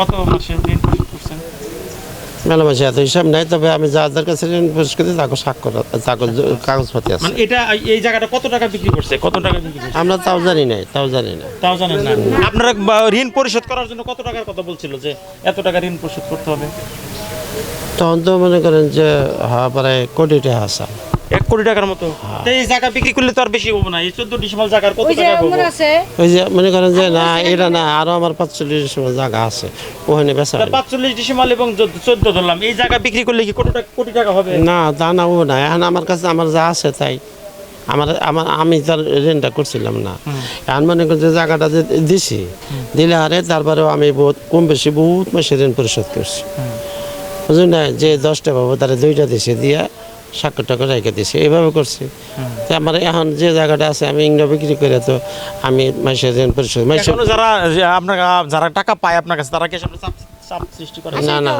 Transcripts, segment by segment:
কত মাসে ঋণ পরিশোধ করছেন? মেলা মাসে এত হিসাব নাই তবে আমি যাদের কাছে ঋণ পরিশোধ করি তাকে স্বাক্ষর তাকে কাগজপাতি আছে। মানে এটা এই জায়গাটা কত টাকা বিক্রি করছে? কত টাকা বিক্রি করছে? আমরা তাও জানি নাই তাও জানি না। তাও জানেন না। আপনারা ঋণ পরিশোধ করার জন্য কত টাকার কথা বলছিল যে এত টাকা ঋণ পরিশোধ করতে হবে? তখন তো মনে করেন যে হ্যাঁ প্রায় কোটি টাকা আছে। এক কোটি টাকার মতো। তো এই জায়গা বিক্রি করলে তো আর বেশি হব না এই চোদ্দ ডিসেম্বর জায়গার কত ওই যে টাকা আমার আছে? ওই যে মনে করেন যে না এটা না আরও আমার পাঁচচল্লিশ সময় জায়গা আছে। ওখানে বেচা হয়। পাঁচচল্লিশ ডিসেম্বর এবং চোদ্দ ধরলাম এই জায়গা বিক্রি করলে কি কোটি টাকা কোটি টাকা হবে? না তা না ও না। এখন আমার কাছে আমার যা আছে তাই। আমার আমার আমি তার ঋণটা করছিলাম না। এখন মনে করেন যে জায়গাটা যে দিছি দিলে আরে তারপরেও আমি বহুত কম বেশি বহুত মাসে ঋণ পরিশোধ করছি। বুঝলেন না? যে দশটা পাবো তারা দুইটা দিছে দিয়া সাক্ষর টাকা রেখে দিছে এইভাবে করছি। তো আমার এখন যে জায়গাটা আছে আমি ইংরা বিক্রি করে তো আমি মাসে ঋণ পরিশোধ মাসে যারা আপনার যারা টাকা পায় আপনার কাছে তারা কি না না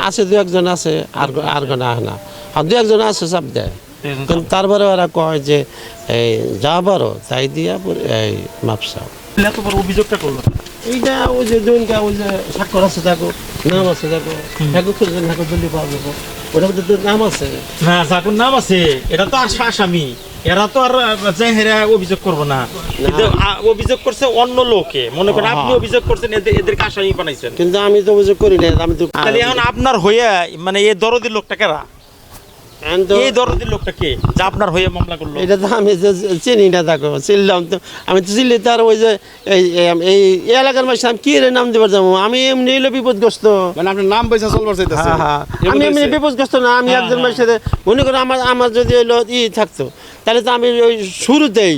আছে দু একজন আছে আর আর কোনো না। আর দু একজন আছে চাপ দেয়। দুইজন কিন্তু তারপরে ওরা কয় যে এই যা পারো তাই দিয়া এই মাপসাও চাপ- অভিযোগটা করল এইটা ওই যে ওই যে স্বাক্ষর আছে নাম আছে জলদি পাওয়া যাব। ওটার মধ্যে তোর নাম আছে। না চাকুর নাম আছে। এটা তো আর আসামি। এরা তো আর অভিযোগ করব না। অভিযোগ করছে অন্য লোকে। মনে করেন আপনি অভিযোগ করছেন এদের এদেরকে আসামি বানাইছেন। কিন্তু আমি তো অভিযোগ করি না আমি তো এখন আপনার হয়ে মানে এই দরদি লোকটা কেরা? এই লোকটা কে? যা আপনার হয়ে মামলা করল। এটা তো আমি চিনি না দেখো চিনলাম তো। আমি তো চিনলে তার ওই যে এই এলাকার মাসে আমি কি রে নাম দেবার যাব আমি এমনি বিপদগ্রস্ত। মানে আপনার নাম পয়সা চলবার চাইতেছে হ্যাঁ হ্যাঁ আমি এমনি বিপদগ্রস্ত না আমি একজন মানুষের সাথে মনে করো আমার আমার যদি ই থাকতো তাহলে তো আমি ওই শুরুতেই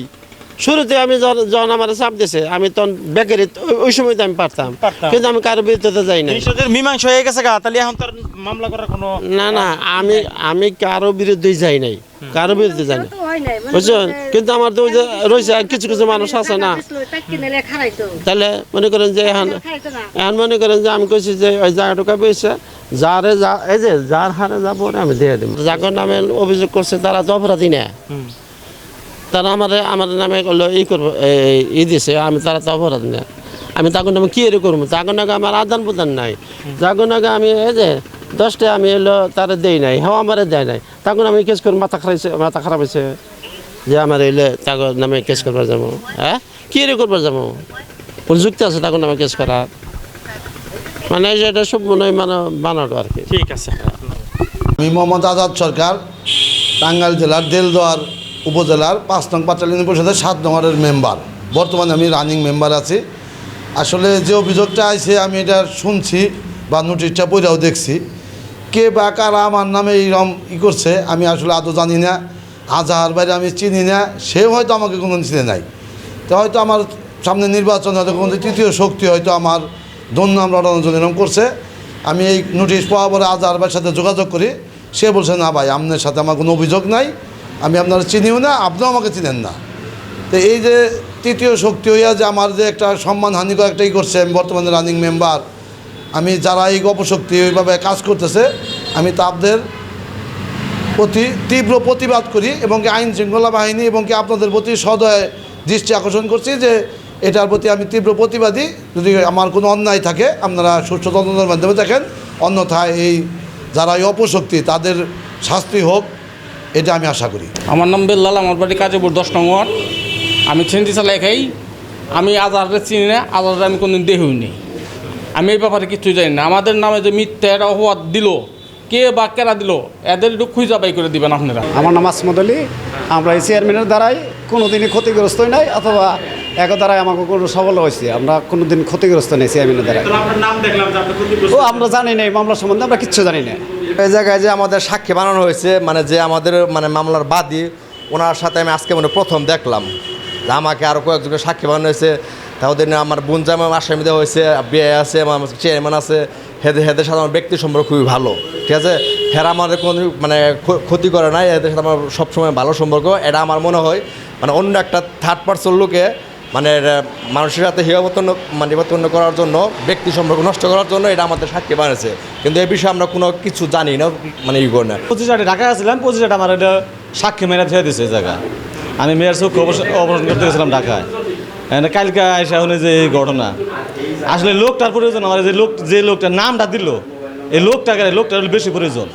শুরুতে আমি যখন- আমার চাপ দিছে আমি তখন বেকারি ওই সময় তো আমি পারতাম। কিন্তু আমি কারও বিরুদ্ধে যাই না মীমাংসা হয়ে গেছে গা তাহলে এখন তার মামলা করার কোনো না না আমি আমি কারও বিরুদ্ধে যাই নাই। কারও বিরুদ্ধে যাই না নাই মানে বুঝছেন? কিন্তু আমার তো ওই রয়েছে আর কিছু কিছু মানুষ আছে না। টাকি নিলে খারাইতো তাহলে মনে করেন যে এখন এখন মনে করেন যে আমি কইছি যে ওই জায়গাটা পেয়েছে যারে যা এই যে যার হারে যাব আমি দিয়ে দেবো। যাকে নামে অভিযোগ করছে তারা তো অপরাধী না। তারা আমার আমার নামে করল ই করব এই- ই দিছে আমি তারা তো অপরাধী না। আমি তাকে নামে কি এর করব? তাকে নাকি আমার আদান প্রদান নাই। যাকে নাকি আমি এই যে দশটা আমি এলো তারা দেই নাই হ্যাঁ আমার দেয় নাই। তখন আমি কেস করে মাথা খারাইছে মাথা খারাপ হয়েছে যে আমার এলে তাকে নামে কেস করবার যাব। হ্যাঁ? কি এর করবার যাব? কোন যুক্তি আছে তখন নামে কেস করা মানে এই যে এটা সব মনে হয় মানে বানাটো আর কি। ঠিক আছে। আমি মোহাম্মদ আজাদ সরকার টাঙ্গাইল জেলার দেলদোয়ার। উপজেলার পাঁচ নং পাঁচালী পরিষদের সাত নম্বরের মেম্বার বর্তমানে আমি রানিং মেম্বার আছি। আসলে যে অভিযোগটা আছে আমি এটা শুনছি বা নোটিশটা পড়েও দেখছি। কে বা কারা আমার নামে এইরকম ই করছে, আমি আসলে আদৌ জানি না। আজাহার বাইরে আমি চিনি না সে হয়তো আমাকে কোনো চিনে নাই। তো হয়তো আমার সামনে নির্বাচন, হয়তো কোনো তৃতীয় শক্তি হয়তো আমার দুর্নাম লড়ানোর জন্য এরকম করছে। আমি এই নোটিশ পাওয়া পরে আজহার ভাইয়ের সাথে যোগাযোগ করি। সে বলছে, না ভাই, আপনার সাথে আমার কোনো অভিযোগ নাই। আমি আপনারা চিনিও না, আপনিও আমাকে চিনেন না। তো এই যে তৃতীয় শক্তি হইয়া যে আমার যে একটা সম্মানহানিকর একটা ই করছে, আমি বর্তমানে রানিং মেম্বার আমি যারা এই অপশক্তি ওইভাবে কাজ করতেছে, আমি তাদের প্রতি তীব্র প্রতিবাদ করি এবং কি আইন শৃঙ্খলা বাহিনী এবং কি আপনাদের প্রতি সদয় দৃষ্টি আকর্ষণ করছি যে এটার প্রতি আমি তীব্র প্রতিবাদী। যদি আমার কোনো অন্যায় থাকে, আপনারা সুস্থ তদন্তের মাধ্যমে দেখেন, অন্যথায় এই যারা এই অপশক্তি, তাদের শাস্তি হোক। এটা আমি আশা করি। আমার নাম বেল্লাল আমার বাড়ি কাজীপুর দশ নং ওয়ার্ড। আমি ছেন্টি চালাই খাই আমি আজারে চিনি না আজারে আমি কোনদিন দেহুইনি আমি এই ব্যাপারে কিছু জানি না। আমাদের নামে যে মিথ্যা একটা অপবাদ দিল কে বা কেরা দিল এদের একটু খুঁজা বাই করে দিবেন আপনারা। আমার নাম আসমত আলী। আমরা এই চেয়ারম্যানের দ্বারাই কোনো দিনই ক্ষতিগ্রস্ত নাই অথবা এক দ্বারাই আমাকে কোনো সফল হয়েছে আমরা কোনো দিন ক্ষতিগ্রস্ত নেই চেয়ারম্যানের দ্বারাই। তাহলে আপনার নাম দেখলাম যে আপনি ক্ষতিগ্রস্ত ও আমরা জানি না এই মামলা সম্বন্ধে আমরা কিচ্ছু জানি না এই জায়গায় যে আমাদের সাক্ষী বানানো হয়েছে মানে যে আমাদের মানে মামলার বাদী, ওনার সাথে আমি আজকে মানে প্রথম দেখলাম। আমাকে আরও কয়েকজনের সাক্ষী বানানো হয়েছে। তাদের আমার বোন জামা আসামি দেওয়া হয়েছে, বিয়ে আছে, আমার চেয়ারম্যান আছে। হেদের হেদের সাথে আমার ব্যক্তি সম্পর্ক খুবই ভালো। ঠিক আছে? হেরা আমাদের কোনো মানে ক্ষতি করে নাই। এদের সাথে আমার সবসময় ভালো সম্পর্ক। এটা আমার মনে হয় মানে অন্য একটা থার্ড পার্সন লোকে মানে মানুষের সাথে হিয়াবতন মানে নিবর্তন করার জন্য, ব্যক্তি সম্পর্ক নষ্ট করার জন্য এটা আমাদের সাক্ষী বানিয়েছে। কিন্তু এ বিষয়ে আমরা কোনো কিছু জানি না মানে ই করি না। পঁচিশ হাটে ঢাকায় আসছিলাম পঁচিশ হাটে আমার এটা সাক্ষী ছেড়ে দিছে এই জায়গা আমি মেয়ের চোখ অপারেশন করতে গেছিলাম ঢাকায়। কালকে আইসা হলে যে ঘটনা। আসলে লোকটার প্রয়োজন, আমার যে লোক, যে লোকটার নামটা দিল, এই লোকটাকে, লোকটার বেশি প্রয়োজন।